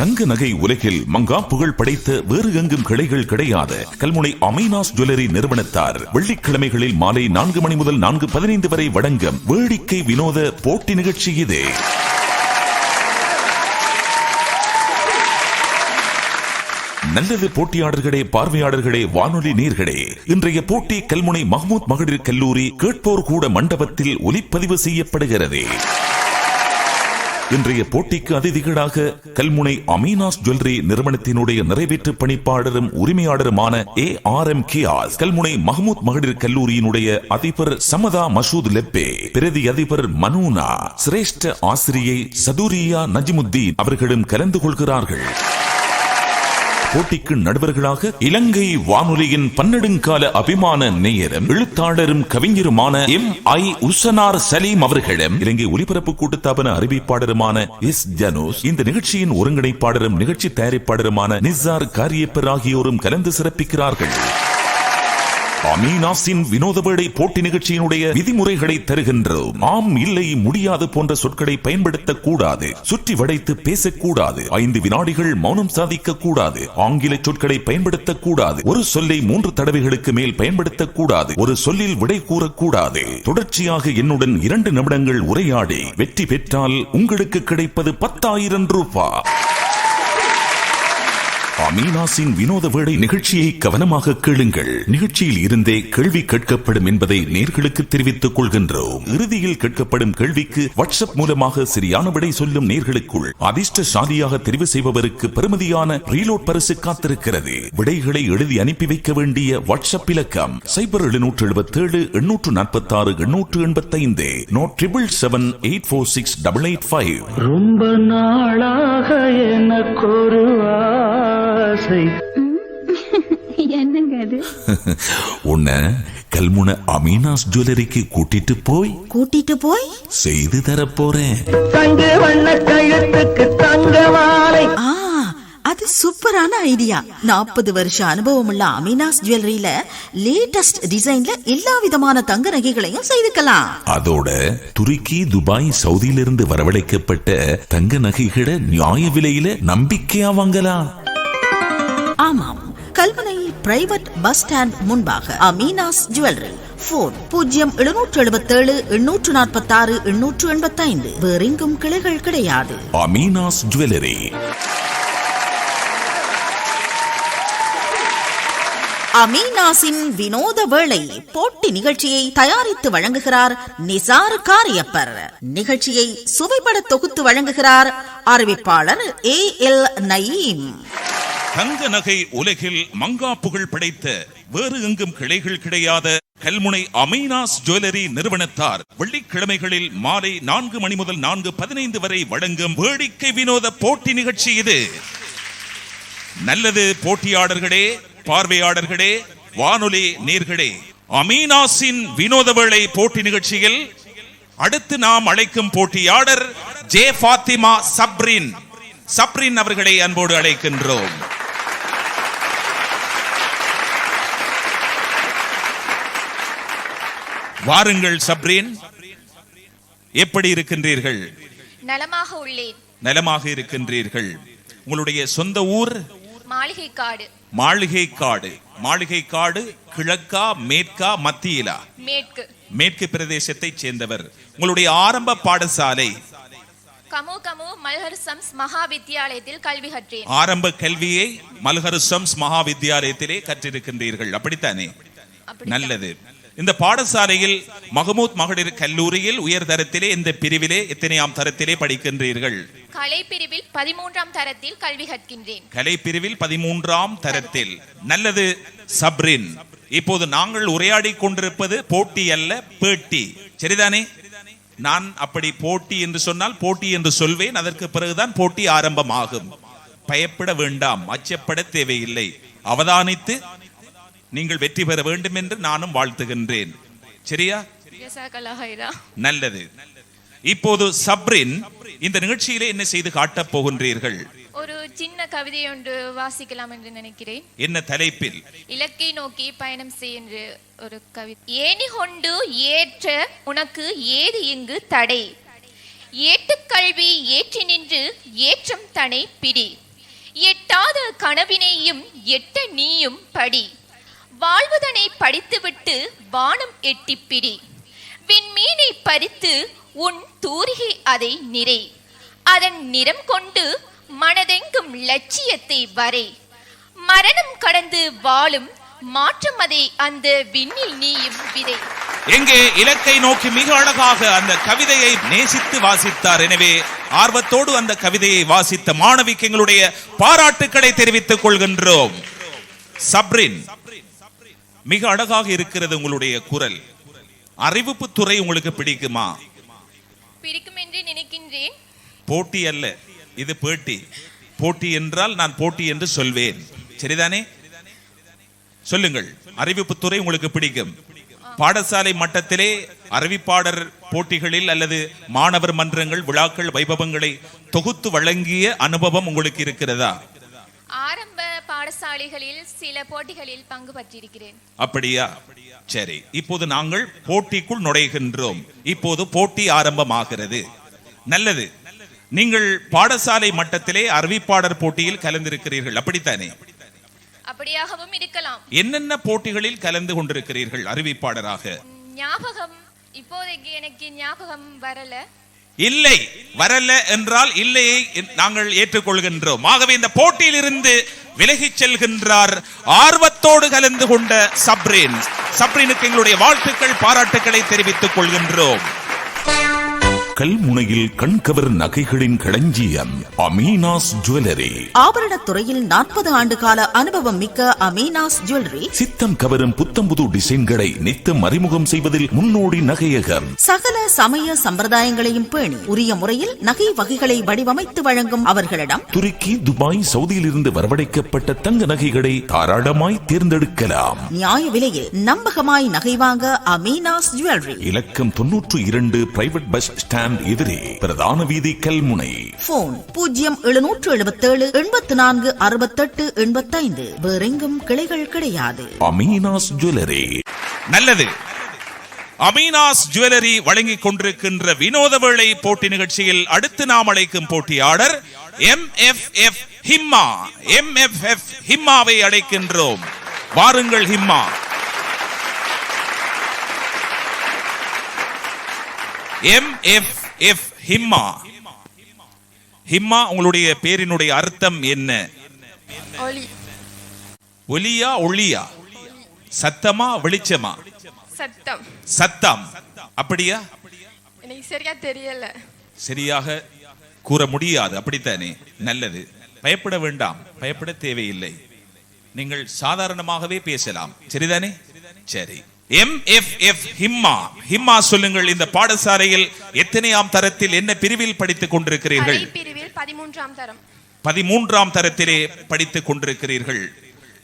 தங்க நகை உலகில் மங்கா புகழ் படைத்த வேறு எங்கும் கிளைகள் கிடையாது. கல்முனை அமைனாஸ் ஜுவல்லரி நிறுவனத்தார் வெள்ளிக்கிழமைகளில் மாலை நான்கு மணி முதல் நான்கு பதினைந்து வரை வழங்கும் வேடிக்கை வினோத போட்டி நிகழ்ச்சி இது. நல்லது போட்டியாளர்களே பார்வையாளர்களே வானொலி நீர்களே இன்றைய போட்டி கல்முனை மஹமூத் மகளிர் கல்லூரி கேட்போர் கூட மண்டபத்தில் ஒலிப்பதிவு செய்யப்படுகிறது. இன்றைய போட்டிக்கு அதிதிகளாக கல்முனை அமீனாஸ் ஜுவல்லரி நிறுவனத்தினுடைய நிறைவேற்று பணிப்பாளரும் உரிமையாளருமான A R M Kiyas Kalmunai Mahmood மகளிர் கல்லூரியினுடைய அதிபர் சமதா மசூத் லெப்பே பிரதி அதிபர் மனூனா சிரேஷ்ட ஆசிரியை சதுரியா நஜிமுத்தீன் அவர்களும் கலந்து கொள்கிறார்கள். போட்டிக்கு நடுவர்களாக இலங்கை வானொலியின் பன்னெடுங்கால அபிமான நேயரும் எழுத்தாளரும் கவிஞருமான எம். ஐ. உசனார் சலீம் அவர்களிடம் இலங்கை ஒலிபரப்பு கூட்டுத்தாபன அறிவிப்பாளருமான எஸ். ஜனோஸ் இந்த நிகழ்ச்சியின் ஒருங்கிணைப்பாளரும் நிகழ்ச்சி தயாரிப்பாளருமான நிசார் காரியப்பர் ஆகியோரும் கலந்து சிறப்பிக்கிறார்கள். அமீனாஸின் வினோதவேடை போட்டி நிகழ்ச்சியினுடைய விதிமுறைகளை தருகின்றோம். ஆம் இல்லை முடியாது போன்ற சொற்களை பயன்படுத்தக் கூடாது சுற்றி வடைத்து பேசக்கூடாது. ஐந்து வினாடிகள் மௌனம் சாதிக்க கூடாது ஆங்கில சொற்களை பயன்படுத்தக் கூடாது ஒரு சொல்லை மூன்று தடவைகளுக்கு மேல் பயன்படுத்தக் கூடாது ஒரு சொல்லில் விடை கூறக்கூடாது. தொடர்ச்சியாக என்னுடன் இரண்டு நிமிடங்கள் உரையாடி வெற்றி பெற்றால் உங்களுக்கு கிடைப்பது பத்தாயிரம் ரூபாய் அமீனாசின் வினோத வேடை நிகழ்ச்சியை கவனமாக கேளுங்கள். நிகழ்ச்சியில் இருந்தே கேள்வி கேட்கப்படும் என்பதை நேர்களுக்கு தெரிவித்துக் கொள்கின்றோம். இறுதியில் கேட்கப்படும் கேள்விக்கு வாட்ஸ்அப் மூலமாக சரியான விடை சொல்லும் நேர்களுக்குள் அதிர்ஷ்டசாலியாக தெரிவு செய்பவருக்கு பெருமதியான ரீலோட் பரிசு காத்திருக்கிறது. விடைகளை எழுதி அனுப்பி வைக்க வேண்டிய வாட்ஸ்அப் இலக்கம் சைபர் எழுநூற்று எழுபத்தேழு எண்ணூற்று நாற்பத்தி ஆறு எண்ணூற்று எண்பத்தி ஐந்து no triple seven eight four six double eight five. ரொம்ப நாளாக எனக்கொரு ஆசை. என்னங்க அது? உன்னை கல்முனை அமீனாஸ் ஜுவல்லரிக்கு கூட்டிட்டு போய் கூட்டிட்டு போய்? செய்து தரப்போறேன் தங்க வண்ண கழுத்துக்கு தங்க மாலை. ஆ அது சூப்பரான ஐடியா. நாற்பது வருஷ அனுபவம் உள்ள அமினாஸ் ஜுவல்லரியில லேட்டஸ்ட் டிசைன்ல எல்லா விதமான தங்க நகைகளையும் செய்துக்கலாம். அதோட துருக்கி துபாய் சவுதியிலிருந்து வரவழைக்கப்பட்ட தங்க நகைகளை நியாய விலையில நம்பிக்கையா வாங்கலாம். ஆமாம். கல்முனை பிரைவேட் பஸ் ஸ்டாண்ட் முன்பாக அமீனாஸ் ஜுவல்லரி போன் பூஜ்ஜியம் எழுநூற்று எழுபத்தேழு எண்ணூற்று நாற்பத்தாறு எண்ணூற்று எண்பத்தைந்து. வேறெங்கும் கிளைகள் கிடையாது. அமீனாஸ் ஜுவல்லரி அமீனாஸின் வினோத வேளை போட்டி நிகழ்ச்சியை தயாரித்து வழங்குகிறார் நிசார் காரியப்பர். நிகழ்ச்சியை சுவைபட தொகுத்து வழங்குகிறார் அறிவிப்பாளர் ஏ எல் நயீம். தங்க நகை உலகில் மங்கா புகழ் படைத்த வேறு எங்கும் கிளைகள் கிடையாத கல்முனை அமீனாஸ் ஜுவல்லரி நிறுவனத்தார் வெள்ளிக்கிழமைகளில் மாலை நான்கு மணி முதல் நான்கு பதினைந்து வரை வழங்கும் வேடிக்கை வினோத போட்டி நிகழ்ச்சி இது. நல்லது போட்டியாளர்களே பார்வையாளர்களே வானொலி நேர்களே அமீனாஸின் வினோத வேளை போட்டி நிகழ்ச்சியில் அடுத்து நாம் அழைக்கும் போட்டியாளர் ஜே ஃபாத்திமா சப்ரின். சப்ரின் அவர்களை அன்போடு அழைக்கின்றோம். வாருங்கள் சப்ரின். எப்படி இருக்கின்றீர்கள்? நலமாக உள்ளேன். நலமாக இருக்கின்றீர்கள். உங்களுடைய சொந்த ஊர்? மாளிகை காடு மாளிகை காடு மாளிகை காடு கிழக்கா மேற்கா மத்தியிலா? மேற்கு. மேற்கு பிரதேசத்தைச் சேர்ந்தவர். உங்களுடைய ஆரம்ப பாடசாலை? கமு கமு மல்ஹர் சம்ஸ் மகா வித்தியாலயத்தில் கல்வி கற்றேன். ஆரம்ப கல்வியை மல்ஹருசம்ஸ் மகா வித்தியாலயத்திலே கற்றிருக்கின்றீர்கள் அப்படித்தான். நல்லது. இந்த பாடசாலையில் மகமூத் மகளிர் கல்லூரியில் உயர் தரத்திலே இந்த பிரிவிலே எத்தனையாம் தரத்திலே படிக்கின்றீர்கள்? கலை பிரிவில் பதிமூன்றாம் தரத்தில் கல்வி கற்கின்றேன். கலை பிரிவில் பதிமூன்றாம் தரத்தில். நல்லது சப்ரின். இப்போது நாங்கள் உரையாடி கொண்டிருப்பது போட்டி அல்ல பேட்டி. சரிதானே? நான் அப்படி போட்டி என்று சொன்னால் போட்டி என்று சொல்வேன். அதற்கு பிறகுதான் போட்டி ஆரம்பமாகும். பயப்பட வேண்டாம் அச்சப்பட தேவையில்லை. அவதானித்து நீங்கள் வெற்றி பெற வேண்டும் என்று நானும் வாழ்த்துகின்றேன். சரியா. நல்லது. இப்போது சப்ரின் இந்த நிகழ்ச்சியிலே என்ன செய்து காட்டப் போகின்றீர்கள்? ஒரு சின்ன கவிதை ஒன்று வாசிக்கலாம் என்று நினைக்கிறேன். என்ன தலைப்பில்? இலக்கை நோக்கி பயணம் செய்கின்ற ஒரு கவிதை ஏணி கொண்டு ஏற்ற உனக்கு ஏது இங்கு தடை? ஏட்டுக்கல்வி ஏற்றி நின்று ஏற்றம் தனை பிடி. எட்டாத கனவினையும் எட்ட நீயும் படி. வாழ்வதனை படித்துவிட்டு வானம் எட்டிப்பிடி விண்மீனை பறித்து உன் தூரிகை அதை நிறை. அதன் நிறம் கொண்டு மனதெங்கும் லட்சியத்தை வரை. மரணம் கடந்து வாழும் மாற்றம் அதை அந்த விண்ணில் நீயும் விதை. எங்கே இலக்கை நோக்கி மிக அழகாக அந்த கவிதையை நேசித்து வாசித்தார். எனவே ஆர்வத்தோடு அந்த கவிதையை வாசித்த மாணவிக்கு எங்களுடைய பாராட்டுக்களை தெரிவித்துக் கொள்கின்றோம். சப்ரின். மிக அழகாக இருக்கிறது உங்களுடைய குரல். அறிவிப்பு துறை உங்களுக்கு பிடிக்குமா? பிடிக்கும் என்று நினைக்கின்றேன். போட்டி அல்ல இது பேட்டி. போட்டி என்றால் நான் போட்டி என்று சொல்வேன். சரிதானே? சொல்லுங்கள் அறிவிப்பு துறை உங்களுக்கு பிடிக்கும். பாடசாலை மட்டத்திலே அறிவிப்பாளர் போட்டிகளில் அல்லது மாணவர் மன்றங்கள் விழாக்கள் வைபவங்களை தொகுத்து வழங்கிய அனுபவம் உங்களுக்கு இருக்கிறதா? ஆரம்ப பாடசாலைகளில் சில போட்டிகளில் பங்கு பற்றியிருக்கிறேன். அப்படியா? சரி இப்போது நாங்கள் போட்டிக்குள் நுழைகின்றோம். இப்போது போட்டி ஆரம்பமாகிறது. நல்லது. நீங்கள் பாடசாலை மட்டத்திலே அறிவிப்பாளர் போட்டியில் கலந்திருக்கிறீர்கள். அப்படித்தானே? அப்படியாகவும் இருக்கலாம். என்னென்ன போட்டிகளில் கலந்து கொண்டிருக்கிறீர்கள் அறிவிப்பாளராக? ஞாபகம் இப்போதைக்கு எனக்கு ஞாபகம் வரல. இல்லை வரல என்றால் இல்லையை நாங்கள் ஏற்றுக்கொள்கின்றோம். ஆகவே இந்த போட்டியில் இருந்து விலகி செல்கின்றார் ஆர்வத்தோடு கலந்து கொண்ட சப்ரீன். சப்ரினுக்கு எங்களுடைய வாழ்த்துக்கள் பாராட்டுக்களை தெரிவித்துக் கொள்கின்றோம். கல்முனையில் கண்கவர் நகைகளின் களஞ்சியம் அமீனாஸ் ஜுவல்லரி. ஆபரணத் துறையில் நாற்பது ஆண்டு கால அனுபவம் மிக்க அமீனாஸ் ஜுவல்லரி. சித்தம் கவரும் புத்தம்புது டிசைன்களை நித்தம் அறிமுகம் செய்வதில் முன்னோடி நகையகம். சகல சமய சம்பிரதாயங்களையும் பேணி உரிய முறையில் நகை வகைகளை வடிவமைத்து வழங்கும் அவர்களிடம் துருக்கி துபாய் சவுதியில் இருந்து வரவழைக்கப்பட்ட தங்க நகைகளை தாராளமாய் தேர்ந்தெடுக்கலாம். நியாய விலையில் நம்பகமாய் நகை வாங்க அமீனாஸ் ஜுவல்லரி. இலக்கம் தொன்னூற்று இரண்டு பிரைவேட் பஸ் ஸ்டாண்ட் எதிரே பிரதான வீதி கல்முனை. போன் பூஜ்ஜியம் எழுநூற்று எழுபத்தேழு எண்பத்தி நான்கு அறுபத்தெட்டு எண்பத்தைந்து. வேறெங்கும் கிளைகள் கிடையாது. அமீனாஸ் ஜுவல்லரி. நல்லது. அமீனாஸ் ஜுவல்லரி வழங்கிக் கொண்டிருக்கின்ற வினோத வேளை போட்டி நிகழ்ச்சியில் அடுத்து நாம் அழைக்கும் போட்டியாளர் M F F Himma M F F ஹிம்மாவை அழைக்கின்றோம். வாருங்கள் Himma M F F Himma Himma உங்களுடைய பேரினுடைய அர்த்தம் என்ன? ஒலியா ஒளியா? சத்தமா வெளிச்சமா? சத்தம். சத்தம். அப்படியா? எனக்கு சரியா தெரியல. சரியாக கூற முடியாது அப்படித்தானே? நல்லது. பயப்பட வேண்டாம். பயப்பட தேவையில்லை. நீங்கள் சாதாரணமாகவே பேசலாம். சரிதானே? சரி. M F F Himma Himma சொல்லுங்கள் இந்த பாடசாலையில் எத்தனையாம் தரத்தில் என்ன பிரிவில் படித்துக் கொண்டிருக்கிறீர்கள்? பிரிவில் பதிமூன்றாம் தரம். பதிமூன்றாம் தரத்திலே படித்துக் கொண்டிருக்கிறீர்கள்.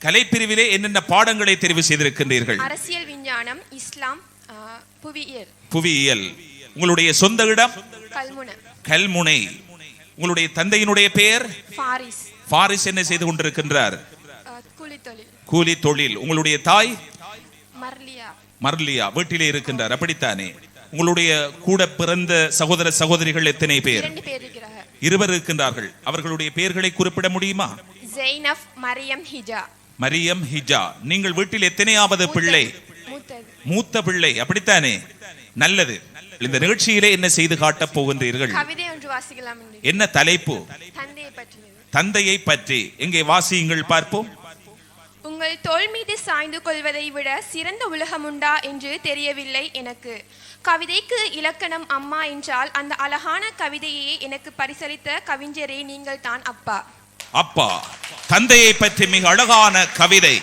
கலைப்பிரிவிலே என்னென்ன பாடங்களை தெரிவு செய்திருக்கின்றீர்கள்? அரசியல் விஞ்ஞானம் இஸ்லாம் புவியியல். புவியியல். உங்களுடைய சொந்த இடம்? கல்முன. உங்களுடைய தந்தையினுடைய பெயர்? பாரிஸ் பாரிஸ் என்ன செய்து கொண்டிருக்கின்றார்? கூலி தொழில் உங்களுடைய தாய்? மர்லியா. வீட்டிலே இருக்கின்றார். அப்படித்தானே? உங்களுடைய கூட பிறந்த சகோதர சகோதரிகள் எத்தனை பேர்? இருவர் இருக்கின்றார்கள். அவர்களுடைய பெயர்களை குறிப்பிட முடியுமா? ஜெய்னப் மரியம் ஹிஜா. மரியம் ஹிஜா. நீங்கள் வீட்டில் எத்தனையாவது பிள்ளை? மூத்த பிள்ளை. அப்படித்தானே? நல்லது. இந்த நிகழ்ச்சியிலே என்ன செய்து காட்டப் போகின்றீர்கள்? என்ன தலைப்பு? தந்தையை பற்றி. எங்கே வாசியுங்கள் பார்ப்போம். உங்கள் தோள் மீது சாய்ந்து கொள்வதை விட சிறந்த உலகம் உண்டா என்று தெரியவில்லை எனக்கு. கவிதைக்கு இலக்கணம் அம்மா என்றால் அந்த அழகான கவிதையை எனக்கு பரிசளித்த கவிஞரே நீங்கள் தான் அப்பா. அப்பா தந்தையை பற்றி மிக அழகான கவிதை.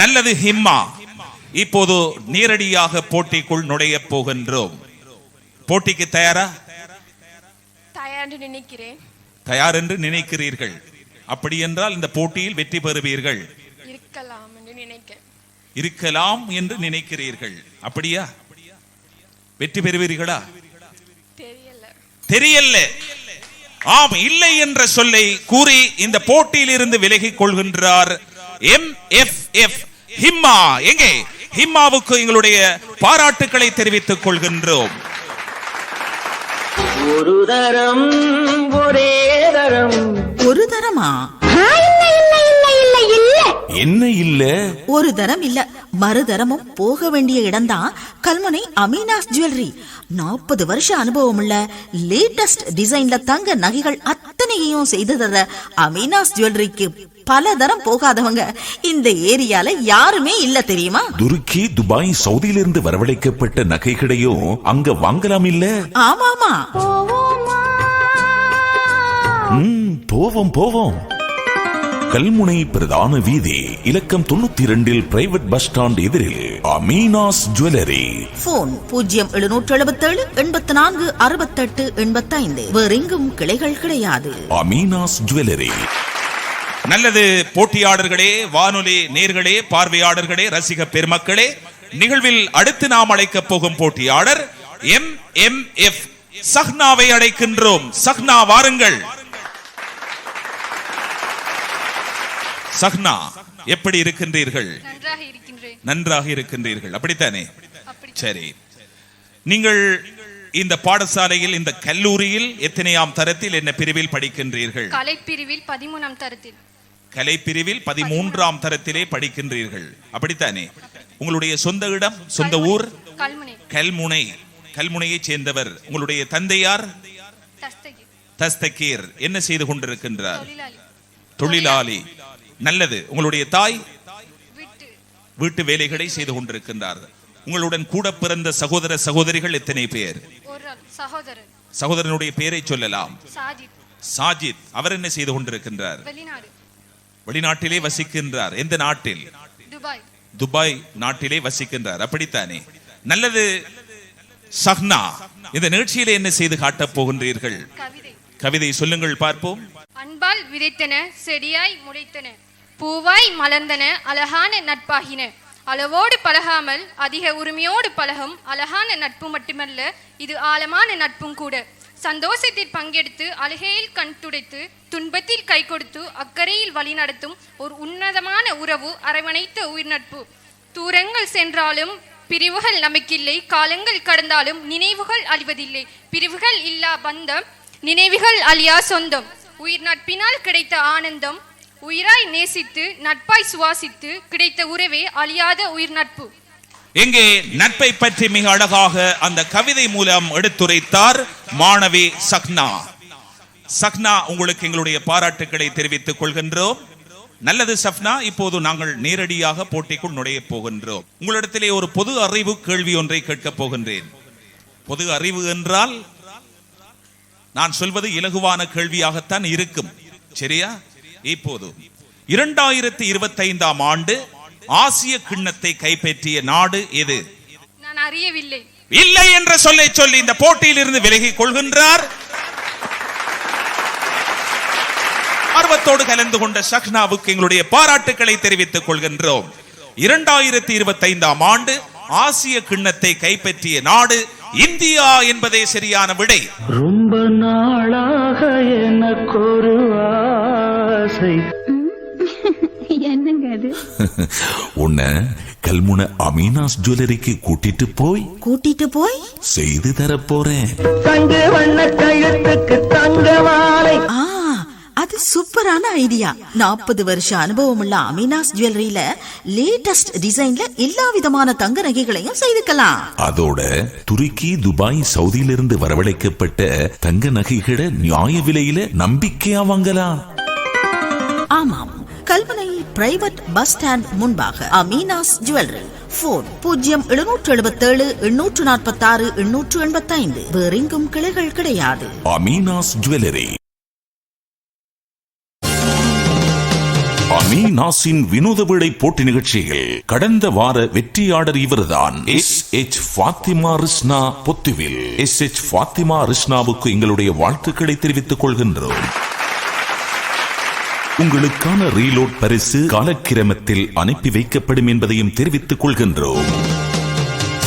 நல்லது ஹிம்மா. இப்போது நேரடியாக போட்டிக்குள் நுழைய போகின்றோம். போட்டிக்கு தயாரா? தயார் என்று நினைக்கிறேன். தயார் என்று நினைக்கிறீர்கள். அப்படி என்றால் இந்த போட்டியில் வெற்றி பெறுவீர்கள். இருக்கலாம் என்று நினைக்கிறேன். இருக்கலாம் என்று நினைக்கிறீர்கள். அப்படியா? வெற்றி பெறுவீர்களா? தெரியல. தெரியல. ஆம் இல்லை என்ற சொல்லை கூறி இந்த போட்டியில் இருந்து விலகிக் கொள்கின்றார் எம் எஃப் எஃப் ஹிம்மா எங்கே? ஹிம்மாவுக்கு எங்களுடைய பாராட்டுக்களை தெரிவித்துக் கொள்கின்றோம். ஒரு தரம் ஒரே தரம். ஒரு தரமா? என்ன இல்ல? ஒரு தரம் இல்ல. மறுதரமும் போக வேண்டிய இடம்தான் கல்முனை அமீனாஸ் ஜுவல்லரி. நாற்பது வருஷ அனுபவம் உள்ள லேட்டஸ்ட் டிசைன்ல தங்க நகைகள் அத்தனையையும் செய்து தர அமீனாஸ் ஜுவல்லரிக்கு பல தரம் போகாதவங்க இந்த ஏரியால யாருமே இல்ல தெரியுமா? துருக்கி துபாய் சவுதியிலிருந்து வரவழைக்கப்பட்ட நகைகளையும் அங்க வாங்கலாம் இல்ல? ஆமாமா. போவோம் போவோம். கல்முனை பிரதான வீதி இலக்கம் தொண்ணூத்தி இரண்டில் பிரைவேட் பஸ் ஸ்டாண்ட் எதிரில் அமீனாஸ் ஜுவல்லரி போன் பூஜ்ஜியம் எழுநூற்று எழுபத்தேழு எண்பத்தி நான்கு அறுபத்தெட்டு எண்பத்தைந்து. வேறெங்கும் கிளைகள் கிடையாது. அமீனாஸ் ஜுவல்லரி நல்லது போட்டியாளர்களே வானொலி நேர்களே பார்வையாளர்களே ரசிக பெருமக்களே நிகழ்வில் அடுத்து நாம் அழைக்கப் போகும் போட்டியாளர் எம் எம் எஃப் சஹ்னாவை அழைக்கின்றோம். சஹ்னா வாருங்கள். சஹ்னா எப்படி இருக்கின்றீர்கள்? நன்றாக இருக்கின்றீர்கள். அப்படித்தானே? அப்படி சரி. நீங்கள் இந்த பாடசாலையில் இந்த கல்லூரியில் எத்தனையாம் தரத்தில் என்ன பிரிவில் படிக்கின்றீர்கள்? கலைப்பிரிவில் பதிமூணாம் தரத்தில். கலைப்பிரிவில் பதிமூன்றாம் தரத்திலே படிக்கின்றீர்கள். அப்படித்தானே? உங்களுடைய சொந்த இடம் சொந்த ஊர்? கல்முனை. கல்முனை. கல்முனையைச் சேர்ந்தவர் உங்களுடைய தந்தையார் தஸ்தகி தஸ்தகீர். என்ன செய்து கொண்டிருக்கின்றார்? தொழிலாளி. நல்லது. உங்களுடைய தாய் விட்டு. வேலைகளை செய்து கொண்டிருக்கின்றார் உங்களுடன் கூட பிறந்த சகோதர சகோதரிகள் எத்தனை பேர்? சகோதரனுடைய பெயரை சொல்லலாம். சாஜித் அவர் என்ன செய்து கொண்டிருக்கின்றார்? வெளிநாடு. வெளிநாட்டிலே வசிக்கின்றார். எந்த நாட்டில்? துபாய். துபாய் நாட்டிலே வசிக்கின்றார். அப்படித்தானே? நல்லது. சஹ்னா. இந்த நிகழ்ச்சியிலே என்ன செய்து காட்டப் போகின்றீர்கள்? கவிதை. கவிதை சொல்லுங்கள் பார்ப்போம். அன்பால் விதைத்தன செடியாய் முளைத்தன. பூவாய் மலர்ந்தன அழகான நட்பாகின. அளவோடு பழகாமல் அதிக உரிமையோடு பழகும் அழகான நட்பு மட்டுமல்ல இது ஆழமான நட்பும் கூட. சந்தோஷத்தில் பங்கெடுத்து அழுகையில் கண் துடைத்து துன்பத்தில் கை கொடுத்து அக்கறையில் வழி நடத்தும் ஒரு உன்னதமான உறவு அரவணைத்த உயிர் நட்பு. தூரங்கள் சென்றாலும் பிரிவுகள் நமக்கில்லை காலங்கள் கடந்தாலும் நினைவுகள் அழிவதில்லை. பிரிவுகள் இல்லா பந்தம் நினைவுகள் அழியா சொந்தம். உயிர் நட்பினால் கிடைத்த ஆனந்தம் உயிராய் நேசித்து நட்பாய் சுவாசித்து கிடைத்த உறவே அழியாத உயிர் நட்பு. எங்கே நட்பை பற்றி மிக அழகாக அந்த கவிதை மூலம் எடுத்துரைத்தார் மாணவி சக்னா. சக்னா உங்களுக்கு எங்களுடைய பாராட்டுக்களை தெரிவித்துக் கொள்கின்றோம். நல்லது சப்னா இப்போது நாங்கள் நேரடியாக போட்டிக்குள் நுழைய போகின்றோம். உங்களிடத்திலே ஒரு பொது அறிவு கேள்வி ஒன்றை கேட்கப் போகின்றேன். பொது அறிவு என்றால் நான் சொல்வது இலகுவான கேள்வியாகத்தான் இருக்கும். சரியா? இப்போது இரண்டாயிரத்தி இருபத்தைந்தாம் ஆண்டு ஆசிய கிண்ணத்தை கைப்பற்றிய நாடு எது? நான் அறியவில்லை. இல்லை என்ற சொல்லை சொல்லி இந்த போட்டியில் இருந்து விலகிக் கொள்கின்றார். ஆர்வத்தோடு கலந்து கொண்ட சக்னாவுக்கு எங்களுடைய பாராட்டுக்களை தெரிவித்துக் கொள்கின்றோம். இரண்டாயிரத்தி இருபத்தைந்தாம் ஆண்டு ஆசிய கிண்ணத்தை கைப்பற்றிய நாடு இந்தியா என்பதே சரியான விடை. ரொம்ப ஒரு ஆசை. என்னங்க அது? உன்னை கல்முனை அமீனாஸ் ஜுவல்லரிக்கு கூட்டிட்டு போய் கூட்டிட்டு போய்? செய்து தரப் போறேன். தங்க வண்ண கழுத்துக்கு தங்க மாலை. ஆ அது சூப்பரான ஐடியா. நாற்பது வருஷ அனுபவம் உள்ள அமீனாஸ் ஜுவல்லரியில லேட்டஸ்ட் டிசைன்ல எல்லா விதமான தங்க நகைகளையும் செய்துக்கலாம். அதோட துருக்கி துபாய் சவுதியிலிருந்து வரவழைக்கப்பட்ட தங்க நகைகளை நியாய விலையில நம்பிக்கையா வாங்கலாம். ஆமாம். கல்வனை பிரைவேட் பஸ் ஸ்டாண்ட் முன்பாக அமீனாஸ் ஜுவல்லரி போன் பூஜ்ஜியம் எழுநூற்று எழுபத்தேழு எண்ணூற்று நாற்பத்தாறு எண்ணூற்று எண்பத்தைந்து. வேறெங்கும் கிளைகள் கிடையாது. அமீனாஸ் ஜுவல்லரி அமீனாஸின் வினோத விடை போட்டி நிகழ்ச்சியில் கடந்த வார வெற்றியாளர் இவர்தான். S. H. Fathima Rishna Pottuvil. S. H. Fathima ரிஷ்னாவுக்கு எங்களுடைய வாழ்த்துக்களை தெரிவித்துக் கொள்கின்றோம். உங்களுக்கான ரீலோட் பரிசு காலக்கிரமத்தில் அனுப்பி வைக்கப்படும் என்பதையும் தெரிவித்துக் கொள்கின்றோம்.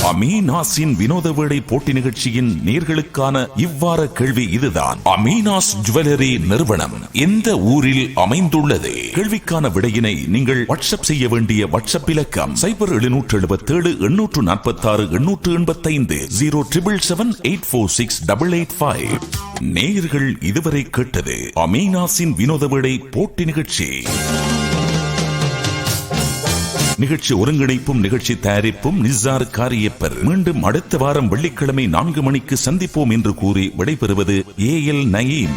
அமீனாஸின் வினோத வேடை போட்டி நிகழ்ச்சியின் நேர்களுக்கான இவ்வார கேள்வி இதுதான். அமீனாஸ் ஜுவல்லரி நிறுவனம் எந்த ஊரில் அமைந்துள்ளது? கேள்விக்கான விடையினை நீங்கள் வாட்ஸ்அப் செய்ய வேண்டிய வாட்ஸ்அப் இலக்கம் சைபர் எழுநூற்று எழுபத்தேழு எண்ணூற்று நாற்பத்தாறு எண்ணூற்று எண்பத்தைந்து zero triple seven eight four six double eight five. நேயர்கள் இதுவரை கேட்டது அமீனாஸின் வினோத வேடை போட்டி நிகழ்ச்சி. நிகழ்ச்சி ஒருங்கிணைப்பும் நிகழ்ச்சி தயாரிப்பும் நிசார் காரியப்பர். மீண்டும் அடுத்த வாரம் வெள்ளிக்கிழமை நான்கு மணிக்கு சந்திப்போம் என்று கூறி விடைபெறுவது ஏ எல் நயீம்.